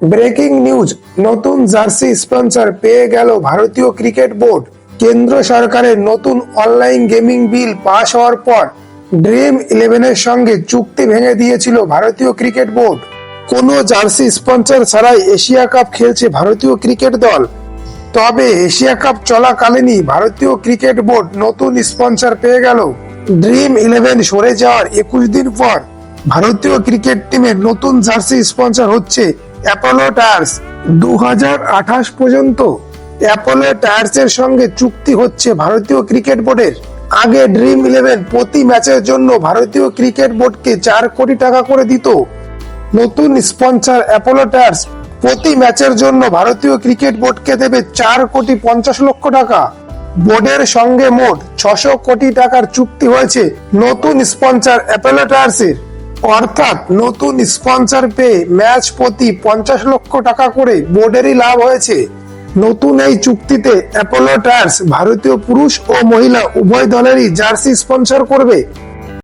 Breaking news, নতুন jersey sponsor পেয়ে গেল ভারতীয় ক্রিকেট বোর্ড। কেন্দ্র সরকারের নতুন অনলাইন গেমিং বিল পাশ হওয়ার পর ড্রিম ইলেভেনের সঙ্গে চুক্তি ভেঙে দিয়েছিল ভারতীয় ক্রিকেট বোর্ড। কোনো জার্সি স্পন্সর ছাড়াই এশিয়া কাপ খেলছে ভারতীয় ক্রিকেট দল। তবে এশিয়া কাপ চলাকালীনই ভারতীয় ক্রিকেট বোর্ড নতুন স্পন্সর পেয়ে গেল। ড্রিম ইলেভেন সরে যাওয়ার একুশ দিন পর ভারতীয় ক্রিকেট টিমের নতুন জার্সি স্পন্সর হচ্ছে অ্যাপোলো টায়ার্স। দু হাজার আঠাশ পর্যন্ত অ্যাপোলো টায়ার্স এর সঙ্গে চুক্তি হচ্ছে ভারতীয় ক্রিকেট বোর্ডের। আগে ড্রিম ইলেভেন প্রতি ম্যাচের জন্য ভারতীয় ক্রিকেট বোর্ডকে চার কোটি টাকা করে দিত। নতুন স্পন্সর অ্যাপোলো টায়ার্স প্রতি ম্যাচের জন্য ভারতীয় ক্রিকেট বোর্ডকে দেবে চার কোটি পঞ্চাশ লক্ষ টাকা। বোর্ডের সঙ্গে মোট ছশো কোটি টাকার চুক্তি হয়েছে নতুন স্পন্সর অ্যাপোলো টায়ার্সের। অর্থাৎ নতুন স্পন্সর পেয়ে ম্যাচ প্রতি পঞ্চাশ লক্ষ টাকা করে বোর্ডেরই লাভ হয়েছে। নতুন এই চুক্তিতে অ্যাপোলো টায়ার্স ভারতীয় পুরুষ ও মহিলা উভয় দলেরই জার্সি স্পন্সর করবে।